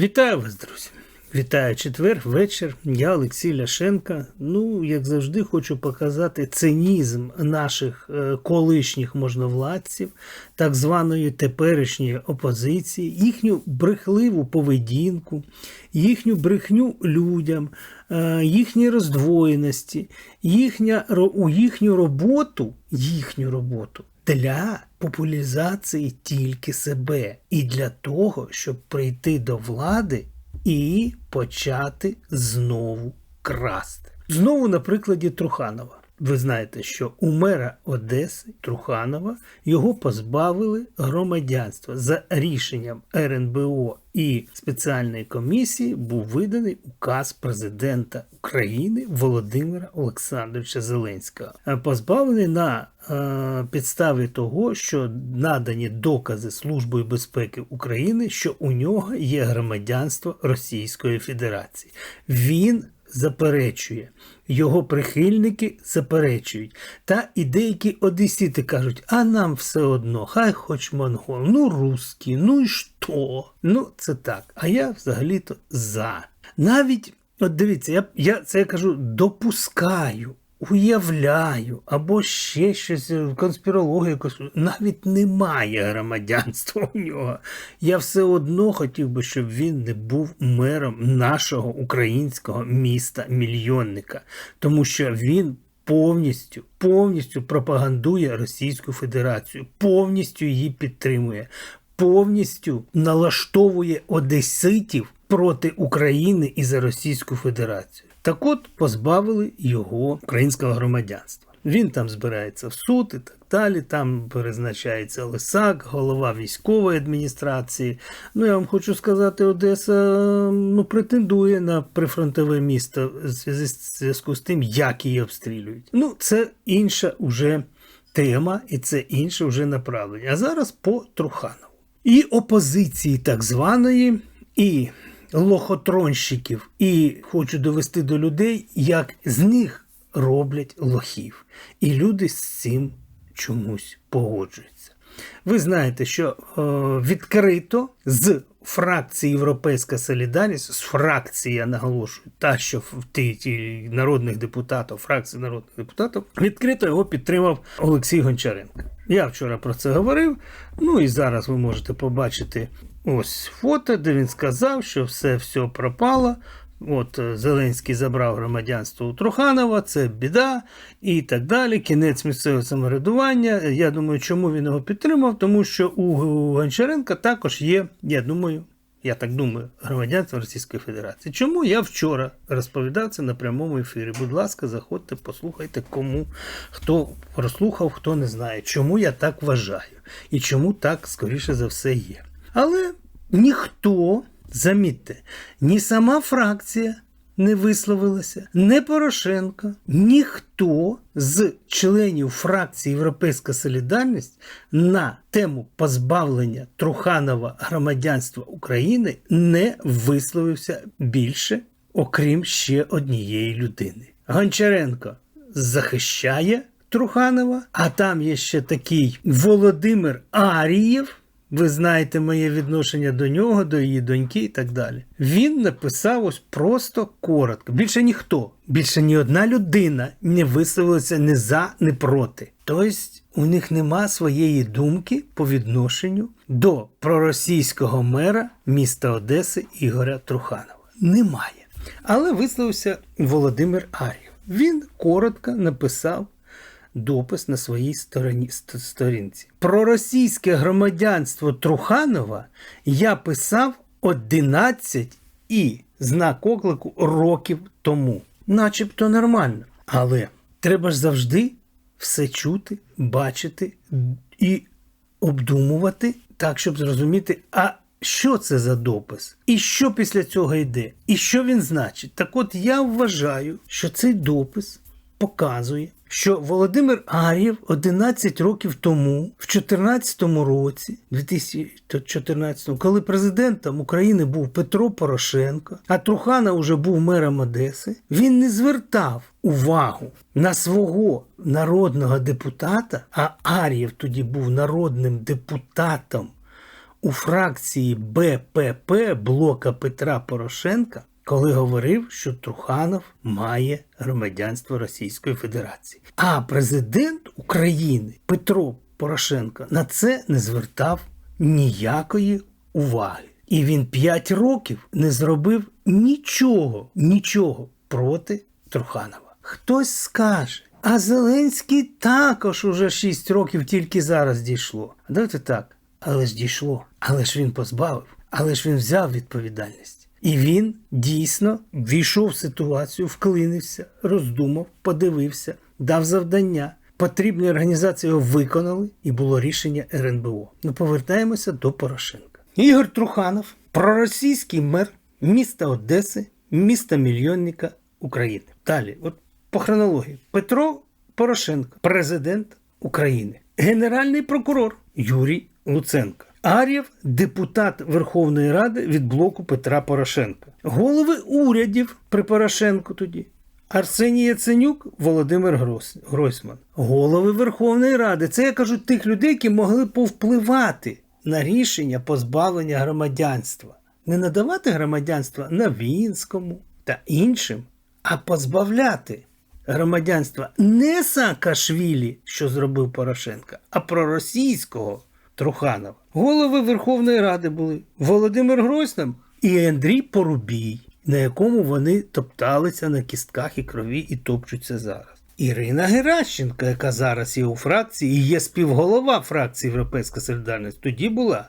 Вітаю вас, друзі! Вітаю четвер, вечір. Я Олексій Ляшенка. Ну, як завжди, хочу показати цинізм наших е, колишніх можновладців, так званої теперішньої опозиції, їхню брехливу поведінку, їхню брехню людям, е, їхні роздвоєності, їхня, у їхню роботу, їхню роботу для популяризації тільки себе і для того, щоб прийти до влади і почати знову красти. Знову на прикладі Труханова. Ви знаєте, що у мера Одеси Труханова його позбавили громадянства за рішенням РНБО і спеціальної комісії був виданий указ президента України Володимира Олександровича Зеленського. Е, Позбавлений на е, підставі того, що надані докази Службою безпеки України, що у нього є громадянство Російської Федерації. Він заперечує, його прихильники заперечують. Та і деякі одесіти кажуть, а нам все одно, хай хоч монгол, ну русські, ну і що? Ну, це так. А я взагалі-то за. Навіть, от дивіться, я, я це я кажу, допускаю. Уявляю, або ще щось е, конспірологію. Навіть немає громадянства у нього. Я все одно хотів би, щоб він не був мером нашого українського міста мільйонника, тому що він повністю, повністю пропагандує Російську Федерацію, повністю її підтримує, повністю налаштовує одеситів проти України і за Російську Федерацію. Так от позбавили його українського громадянства. Він там збирається в суд і так далі. Там призначається Лисак, голова військової адміністрації. Ну я вам хочу сказати, Одеса ну претендує на прифронтове місто в зв'язку з- тим, як її обстрілюють. Ну це інша уже тема, і це інше вже направлення. А зараз по Труханову. І опозиції так званої, і лохотронщиків, і хочу довести до людей, як з них роблять лохів. І люди з цим чомусь погоджуються. Ви знаєте, що е, відкрито з фракції Європейська Солідарність, з фракції, я наголошую, та, що в ті, ті народних депутатів, фракції народних депутатів, відкрито його підтримав Олексій Гончаренко. Я вчора про це говорив. Ну і зараз ви можете побачити ось фото, де він сказав, що все, все пропало. От е, Зеленський забрав громадянство у Труханова, це біда і так далі. Кінець місцевого самоврядування. Я думаю, чому він його підтримав? Тому що у Гончаренка також є, я думаю, я так думаю, громадянство Російської Федерації. Чому я вчора розповідав це на прямому ефірі? Будь ласка, заходьте, послухайте, кому хто прослухав, хто не знає, чому я так вважаю і чому так, скоріше за все, є. Але ніхто, замітьте, ні сама фракція не висловилася, не Порошенко, ніхто з членів фракції Європейська Солідарність на тему позбавлення Труханова громадянства України не висловився більше, окрім ще однієї людини. Гончаренко захищає Труханова, а там є ще такий Володимир Арієв. Ви знаєте моє відношення до нього, до її доньки і так далі. Він написав ось просто коротко. Більше ніхто, більше ні одна людина не висловилася ні за, ні проти. Тобто у них нема своєї думки по відношенню до проросійського мера міста Одеси Ігоря Труханова. Немає. Але висловився Володимир Ар'єв. Він коротко написав допис на своїй стороні, сторінці. Про російське громадянство Труханова я писав 11 і знак оклику років тому. Начебто нормально. Але треба ж завжди все чути, бачити і обдумувати так, щоб зрозуміти, а що це за допис? І що після цього йде? І що він значить? Так от я вважаю, що цей допис показує, що Володимир Ар'єв 11 років тому, в 2014 році, 2014, коли президентом України був Петро Порошенко, а Трухана вже був мером Одеси, він не звертав увагу на свого народного депутата, а Ар'єв тоді був народним депутатом у фракції БПП блока Петра Порошенка, коли говорив, що Труханов має громадянство Російської Федерації. А президент України Петро Порошенко на це не звертав ніякої уваги. І він 5 років не зробив нічого, нічого проти Труханова. Хтось скаже, а Зеленський також уже 6 років тільки зараз дійшло. Давайте так, але ж дійшло, але ж він позбавив, але ж він взяв відповідальність. І він дійсно війшов в ситуацію, вклинився, роздумав, подивився, дав завдання. Потрібні організації його виконали, і було рішення РНБО. Ну, повертаємося до Порошенка. Ігор Труханов, проросійський мер міста Одеси, міста мільйонника України. Далі, от по хронології, Петро Порошенко, президент України, генеральний прокурор Юрій Луценко. Ар'єв депутат Верховної Ради від блоку Петра Порошенка. Голови урядів при Порошенку тоді. Арсеній Яценюк, Володимир Грос- Гройсман. Голови Верховної Ради. Це я кажу тих людей, які могли повпливати на рішення позбавлення громадянства. Не надавати громадянства Навінському та іншим, а позбавляти громадянства не Саакашвілі, що зробив Порошенка, а проросійського Труханова. Голови Верховної Ради були Володимир Гройсман і Андрій Порубій, на якому вони топталися на кістках і крові і топчуться зараз. Ірина Геращенко, яка зараз є у фракції і є співголова фракції Європейська Солідарність, тоді була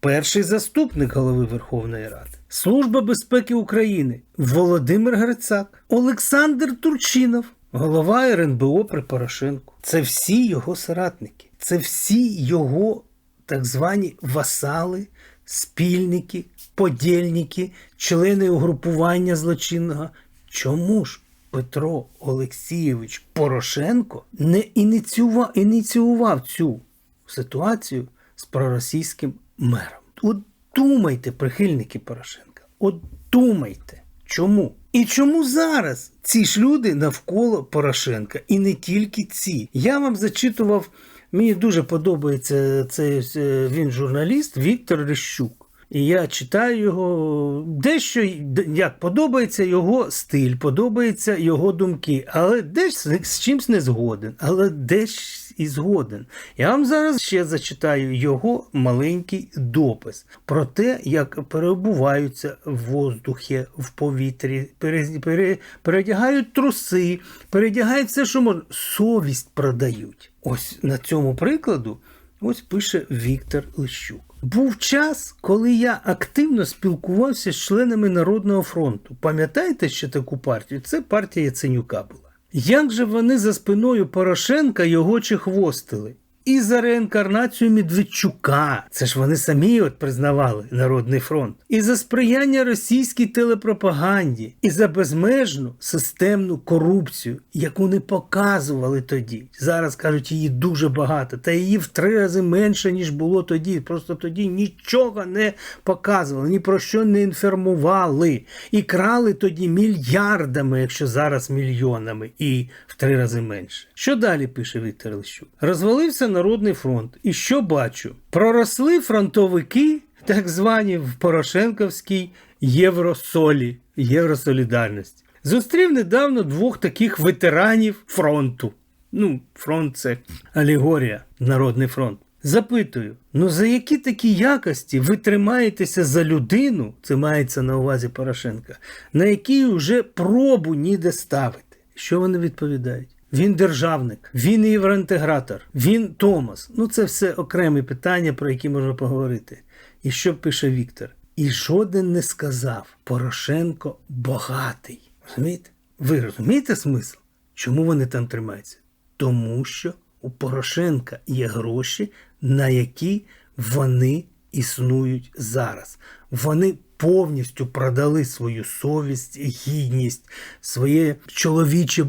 перший заступник голови Верховної Ради. Служба безпеки України Володимир Грицак, Олександр Турчинов, голова РНБО при Порошенку. Це всі його соратники, це всі його так звані васали, спільники, подільники, члени угрупування злочинного. Чому ж Петро Олексійович Порошенко не ініціював, ініціював цю ситуацію з проросійським мером? От думайте, прихильники Порошенка, от думайте, чому? І чому зараз ці ж люди навколо Порошенка? І не тільки ці. Я вам зачитував, мені дуже подобається цей е, він журналіст Віктор Рищук. І я читаю його дещо як подобається його стиль, подобаються його думки, але десь з, чимсь не згоден, але десь і згоден. Я вам зараз ще зачитаю його маленький допис про те, як перебуваються в воздухі, в повітрі, пере, пере, передягають труси, передягають все, що можна. Совість продають. Ось на цьому прикладу ось пише Віктор Лищук. Був час, коли я активно спілкувався з членами Народного фронту. Пам'ятаєте ще таку партію? Це партія Яценюка була. Як же вони за спиною Порошенка його чехвостили? І за реінкарнацію Медведчука, це ж вони самі от признавали Народний фронт, і за сприяння російській телепропаганді, і за безмежну системну корупцію, яку не показували тоді. Зараз кажуть, її дуже багато, та її в три рази менше, ніж було тоді. Просто тоді нічого не показували, ні про що не інформували. І крали тоді мільярдами, якщо зараз мільйонами, і в три рази менше. Що далі пише Віктор Лищук? Розвалився Народний фронт. І що бачу? Проросли фронтовики, так звані в Порошенковській Євросолі, Євросолідарності. Зустрів недавно двох таких ветеранів фронту. Ну, фронт це алегорія, Народний фронт. Запитую, ну за які такі якості ви тримаєтеся за людину, це мається на увазі Порошенка, на якій вже пробу ніде ставити? Що вони відповідають? Він державник, він євроінтегратор, він Томас. Ну це все окремі питання, про які можна поговорити. І що пише Віктор? І жоден не сказав Порошенко багатий. Розумієте? Ви розумієте смисл? Чому вони там тримаються? Тому що у Порошенка є гроші, на які вони існують зараз. Вони повністю продали свою совість, гідність, своє чоловіче, е,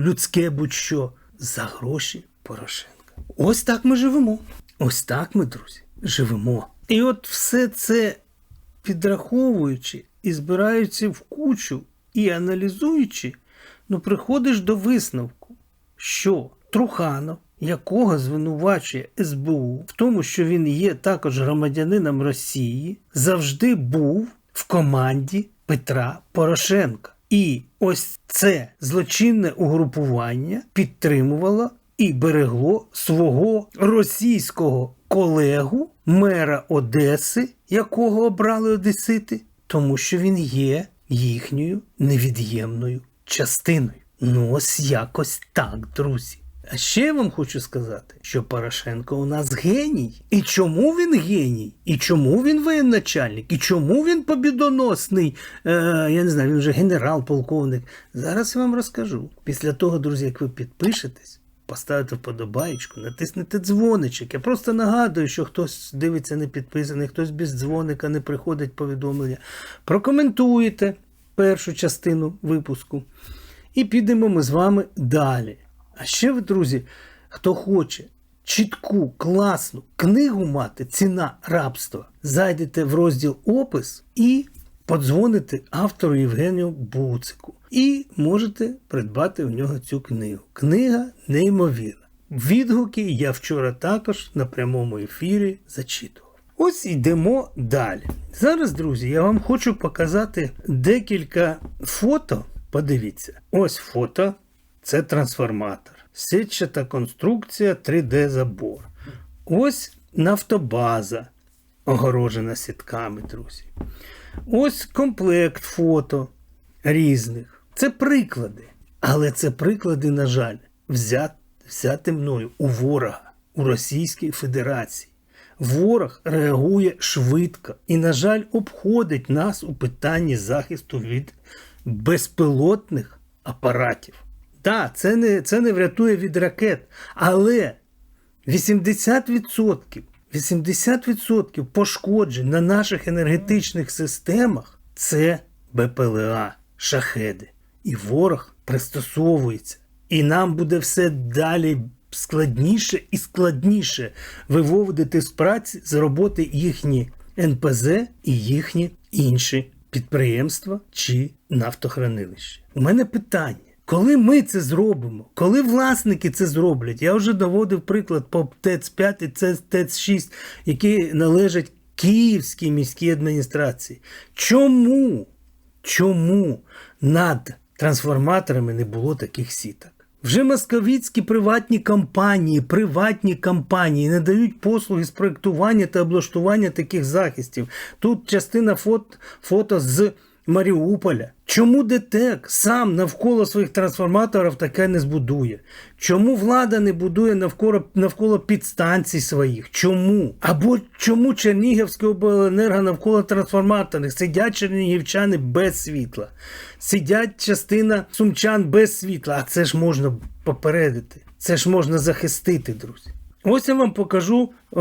людське будь-що за гроші Порошенка. Ось так ми живемо. Ось так ми, друзі, живемо. І от все це підраховуючи і збираючи в кучу і аналізуючи, ну приходиш до висновку, що Труханов якого звинувачує СБУ в тому, що він є також громадянином Росії, завжди був в команді Петра Порошенка. І ось це злочинне угрупування підтримувало і берегло свого російського колегу, мера Одеси, якого обрали Одесити, тому що він є їхньою невід'ємною частиною. Ну, ось якось так, друзі. А ще я вам хочу сказати, що Порошенко у нас геній. І чому він геній? І чому він воєначальник? І чому він побідоносний? Е, я не знаю, він вже генерал-полковник. Зараз я вам розкажу. Після того, друзі, як ви підпишетесь, поставите вподобаєчку, натиснете дзвоничок. Я просто нагадую, що хтось дивиться не підписаний, хтось без дзвоника не приходить повідомлення. Прокоментуєте першу частину випуску. І підемо ми з вами далі. А ще ви, друзі, хто хоче чітку, класну книгу мати Ціна рабства, зайдете в розділ Опис і подзвоните автору Євгенію Буцику. І можете придбати у нього цю книгу. Книга неймовірна. Відгуки я вчора також на прямому ефірі зачитував. Ось йдемо далі. Зараз, друзі, я вам хочу показати декілька фото. Подивіться, ось фото це трансформатор. Сітчата конструкція 3D-забор. Ось нафтобаза, огорожена сітками, друзі. Ось комплект фото різних. Це приклади. Але це приклади, на жаль, взят, взяти мною у ворога у Російській Федерації. Ворог реагує швидко і, на жаль, обходить нас у питанні захисту від безпілотних апаратів. Так, це не, це не врятує від ракет, але 80%, 80% пошкоджень на наших енергетичних системах це БПЛА, шахеди. І ворог пристосовується. І нам буде все далі складніше і складніше виводити з праці з роботи їхні НПЗ і їхні інші підприємства чи нафтохранилища. У мене питання. Коли ми це зробимо, коли власники це зроблять, я вже доводив приклад по ТЕЦ-5 і ТЕЦ-6, які належать Київській міській адміністрації. Чому? Чому над трансформаторами не було таких сіток? Вже московіцькі приватні компанії, приватні компанії не дають послуги з проєктування та облаштування таких захистів. Тут частина фото, фото з Маріуполя. Чому ДТЕК сам навколо своїх трансформаторів таке не збудує? Чому влада не будує навколо навколо підстанцій своїх? Чому? Або чому Чернігівське обленерго навколо трансформаторних? Сидять чернігівчани без світла, сидять частина сумчан без світла. А це ж можна попередити, це ж можна захистити, друзі. Ось я вам покажу е,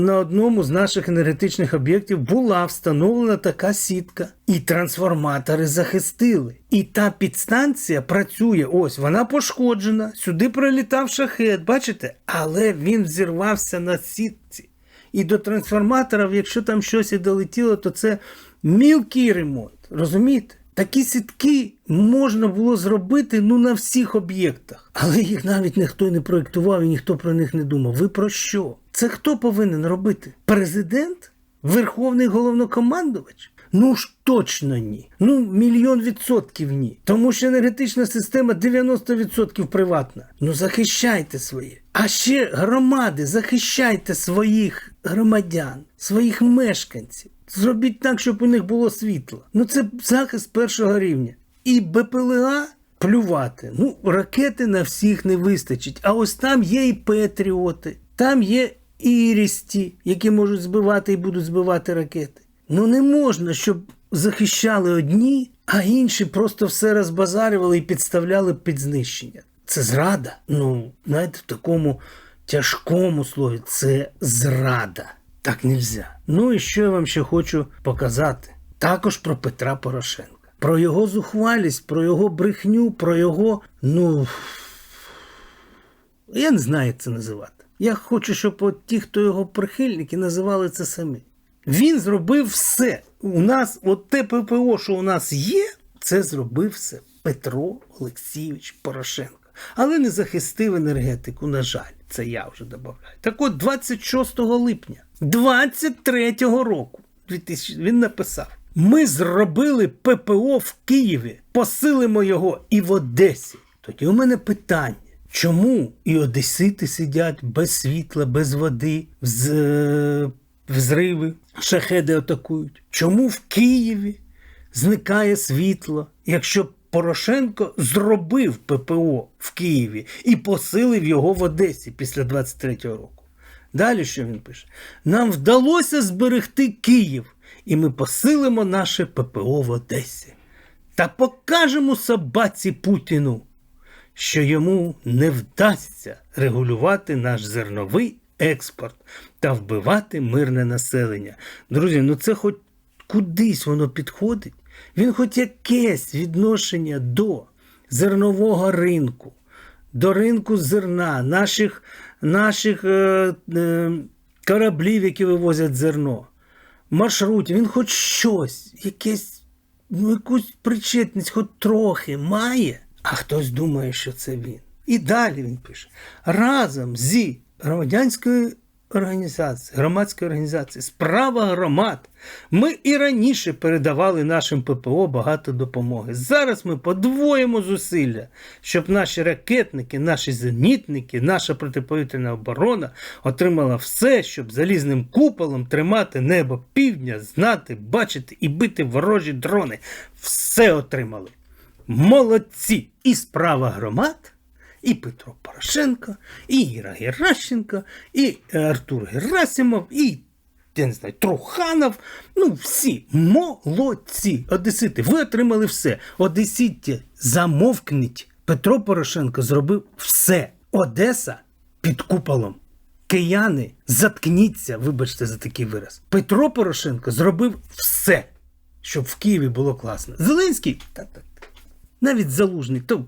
на одному з наших енергетичних об'єктів була встановлена така сітка, і трансформатори захистили. І та підстанція працює. Ось вона пошкоджена. Сюди прилітав шахет, бачите? Але він взірвався на сітці. І до трансформаторів, якщо там щось і долетіло, то це мілкий ремонт. Розумієте? Такі сітки можна було зробити ну на всіх об'єктах, але їх навіть ніхто не проєктував і ніхто про них не думав. Ви про що? Це хто повинен робити? Президент? Верховний головнокомандувач? Ну ж точно ні. Ну, мільйон відсотків ні. Тому що енергетична система 90% приватна. Ну захищайте своє. А ще громади, захищайте своїх громадян, своїх мешканців. Зробіть так, щоб у них було світло. Ну це захист першого рівня. І БПЛА плювати. Ну, ракети на всіх не вистачить. А ось там є і Петріоти, там є і Ірісті, які можуть збивати і будуть збивати ракети. Ну не можна, щоб захищали одні, а інші просто все розбазарювали і підставляли під знищення. Це зрада. Ну, знаєте, в такому тяжкому слові це зрада. Так не можна. Ну і що я вам ще хочу показати? Також про Петра Порошенка. Про його зухвалість, про його брехню, про його. Ну. Я не знаю, як це називати. Я хочу, щоб от ті, хто його прихильники, називали це самі. Він зробив все. У нас, от те ППО, що у нас є, це зробив все Петро Олексійович Порошенко. Але не захистив енергетику, на жаль, це я вже додаю. Так от 26 липня 23-го року 2000, він написав: Ми зробили ППО в Києві, посилимо його і в Одесі. Тоді у мене питання. Чому і одесити сидять без світла, без води, з, е, взриви, шахеди атакують? Чому в Києві зникає світло, якщо Порошенко зробив ППО в Києві і посилив його в Одесі після 23-го року? Далі що він пише? Нам вдалося зберегти Київ, і ми посилимо наше ППО в Одесі. Та покажемо собаці Путіну, що йому не вдасться регулювати наш зерновий експорт та вбивати мирне населення. Друзі, ну це хоч кудись воно підходить. Він хоч якесь відношення до зернового ринку, до ринку зерна, наших, наших е, е, кораблів, які вивозять зерно, маршрутів, він хоч щось, якесь, ну, якусь причетність, хоч трохи має, а хтось думає, що це він. І далі він пише: разом зі громадянською організацією, громадською організацією, справа громад. Ми і раніше передавали нашим ППО багато допомоги. Зараз ми подвоїмо зусилля, щоб наші ракетники, наші зенітники, наша протиповітряна оборона отримала все, щоб залізним куполом тримати небо півдня, знати, бачити і бити ворожі дрони. Все отримали. Молодці! І справа громад. І Петро Порошенко, і Іра Геращенко, і е, Артур Герасимов, і я не знаю, Труханов. Ну, всі молодці. Одесити, ви отримали все. Одесіті, замовкніть. Петро Порошенко зробив все. Одеса під куполом. Кияни, заткніться, вибачте за такий вираз. Петро Порошенко зробив все, щоб в Києві було класно. Зеленський, та, та, та. навіть залужний, то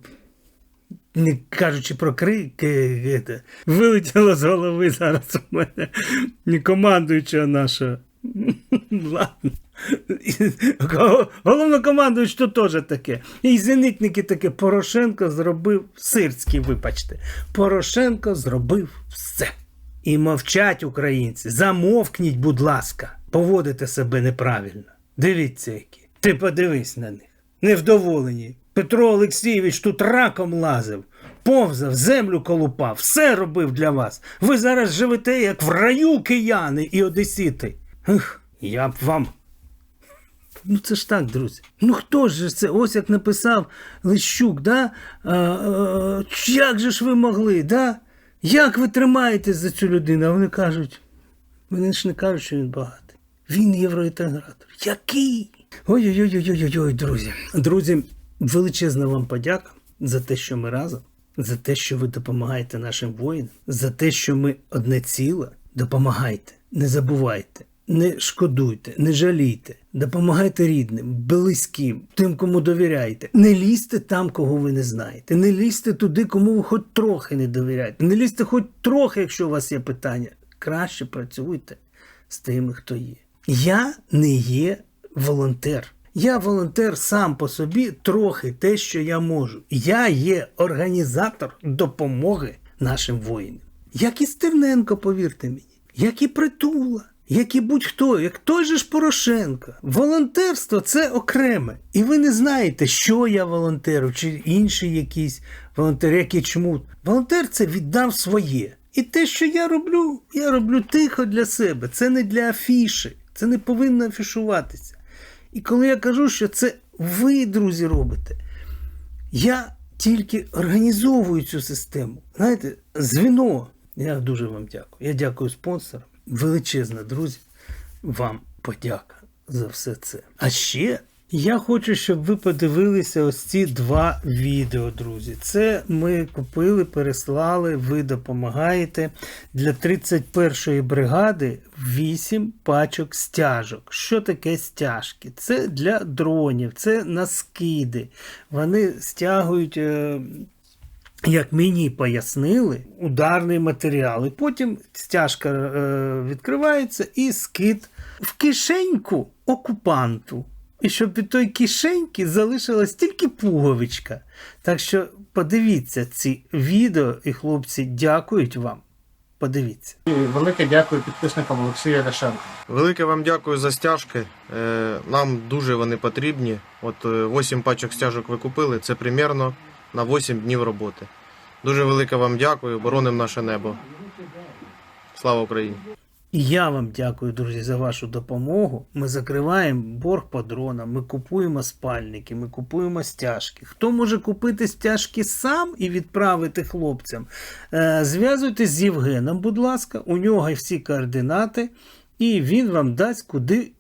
не кажучи про крик, е, вилетіло з голови зараз у мене не командуючого нашого. Ладно. Головнокомандуючий то теж таке. І зенитники таке. Порошенко зробив сирський, вибачте. Порошенко зробив все. І мовчать українці. Замовкніть, будь ласка, поводите себе неправильно. Дивіться, які. Ти подивись на них. Невдоволені. Петро Олексійович тут раком лазив, повзав, землю колупав, все робив для вас. Ви зараз живете, як в раю кияни і одесіти. Ех, я б вам. Ну це ж так, друзі. Ну хто ж це? Ось як написав Лищук, да? А, а, як же ж ви могли, да? Як ви тримаєтесь за цю людину? А вони кажуть, вони ж не кажуть, що він багатий. Він євроінтегратор. Який? Ой-ой-ой-ой-ой, друзі. Друзі, величезна вам подяка за те, що ми разом, за те, що ви допомагаєте нашим воїнам, за те, що ми одне ціле. Допомагайте, не забувайте, не шкодуйте, не жалійте, допомагайте рідним, близьким, тим, кому довіряєте. Не лізьте там, кого ви не знаєте. Не лізьте туди, кому ви хоч трохи не довіряєте. Не лізьте хоч трохи, якщо у вас є питання. Краще працюйте з тими, хто є. Я не є волонтер. Я волонтер сам по собі трохи те, що я можу. Я є організатор допомоги нашим воїнам. Як і Стерненко, повірте мені, як і Притула, як і будь-хто, як той же ж Порошенко. Волонтерство це окреме. І ви не знаєте, що я волонтеру, чи інший якийсь волонтер, який чому. Волонтер це віддав своє. І те, що я роблю, я роблю тихо для себе. Це не для афіші, це не повинно афішуватися. І коли я кажу, що це ви, друзі, робите, я тільки організовую цю систему. Знаєте, звіно. Я дуже вам дякую. Я дякую спонсорам. Величезна, друзі, вам подяка за все це. А ще я хочу, щоб ви подивилися ось ці два відео, друзі. Це ми купили, переслали, ви допомагаєте. Для 31-ї бригади 8 пачок стяжок. Що таке стяжки? Це для дронів, це на скиди. Вони стягують. е, як мені пояснили, ударний матеріал. І потім стяжка е, відкривається і скид в кишеньку окупанту. І щоб від тої кишеньки залишилась тільки пуговичка. Так що подивіться ці відео, і хлопці дякують вам. Подивіться. І велике дякую підписникам Олексія Ляшенка. Велике вам дякую за стяжки. Е, Нам дуже вони потрібні. От 8 пачок стяжок ви купили. Це примерно на 8 днів роботи. Дуже велике вам дякую. Боронимо наше небо. Слава Україні! І я вам дякую, друзі, за вашу допомогу. Ми закриваємо борг по дронам, ми купуємо спальники, ми купуємо стяжки. Хто може купити стяжки сам і відправити хлопцям? Е, Зв'язуйтесь з Євгеном, будь ласка, у нього всі координати, і він вам дасть, куди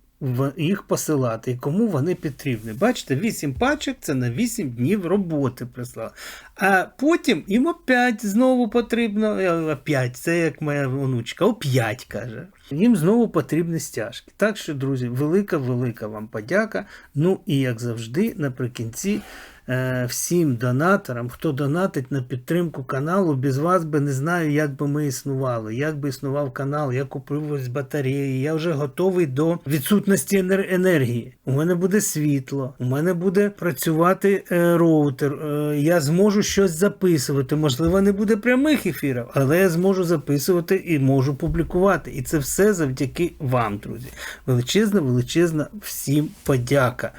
їх посилати і кому вони потрібні. Бачите, 8 пачок це на 8 днів роботи прислали. А потім їм опять знову потрібно. е, Опять, це як моя онучка, оп'ять каже. Їм знову потрібні стяжки. Так що, друзі, велика, велика вам подяка. Ну і як завжди, наприкінці. Е, Всім донаторам, хто донатить на підтримку каналу, без вас би не знаю, як би ми існували, як би існував канал, я купив ось батареї, я вже готовий до відсутності енергії. У мене буде світло, у мене буде працювати е, роутер, е, я зможу щось записувати. Можливо, не буде прямих ефірів, але я зможу записувати і можу публікувати. І це все завдяки вам, друзі. Величезна, величезна всім подяка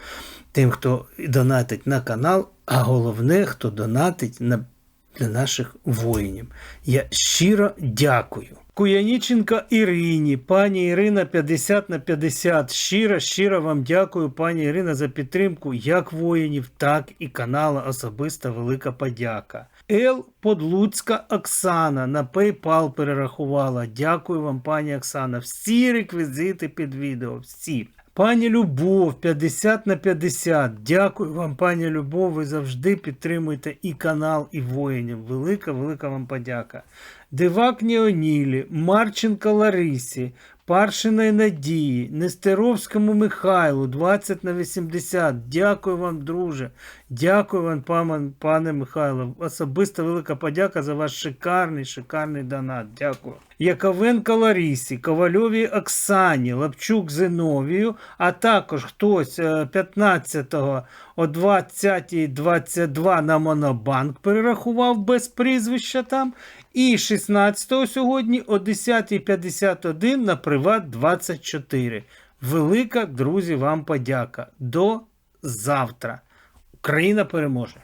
тим, хто донатить на канал, а головне, хто донатить на, для наших воїнів. Я щиро дякую. Куяніченка Ірині, пані Ірина 50 на 50. Щиро, щиро вам дякую, пані Ірина, за підтримку як воїнів, так і канала. Особиста велика подяка. Ел Подлуцька Оксана на PayPal перерахувала. Дякую вам, пані Оксана. Всі реквізити під відео. Всі. Пані Любов, 50 на 50. Дякую вам, пані Любов. Ви завжди підтримуєте і канал, і воїнів. Велика, велика вам подяка. Дивак Ніонілі, Марченко Ларисі, Паршиної Надії, Нестеровському Михайлу, 20 на 80. Дякую вам, друже. Дякую вам, пане, Михайло. Особиста велика подяка за ваш шикарний, шикарний донат. Дякую. Яковенко Ларісі, Ковальовій Оксані, Лапчук Зиновію, а також хтось е, 15-го о 20.22 на Монобанк перерахував без прізвища там. І 16-го сьогодні о 10.51 на Приват 24. Велика, друзі, вам подяка. До завтра. Україна переможе!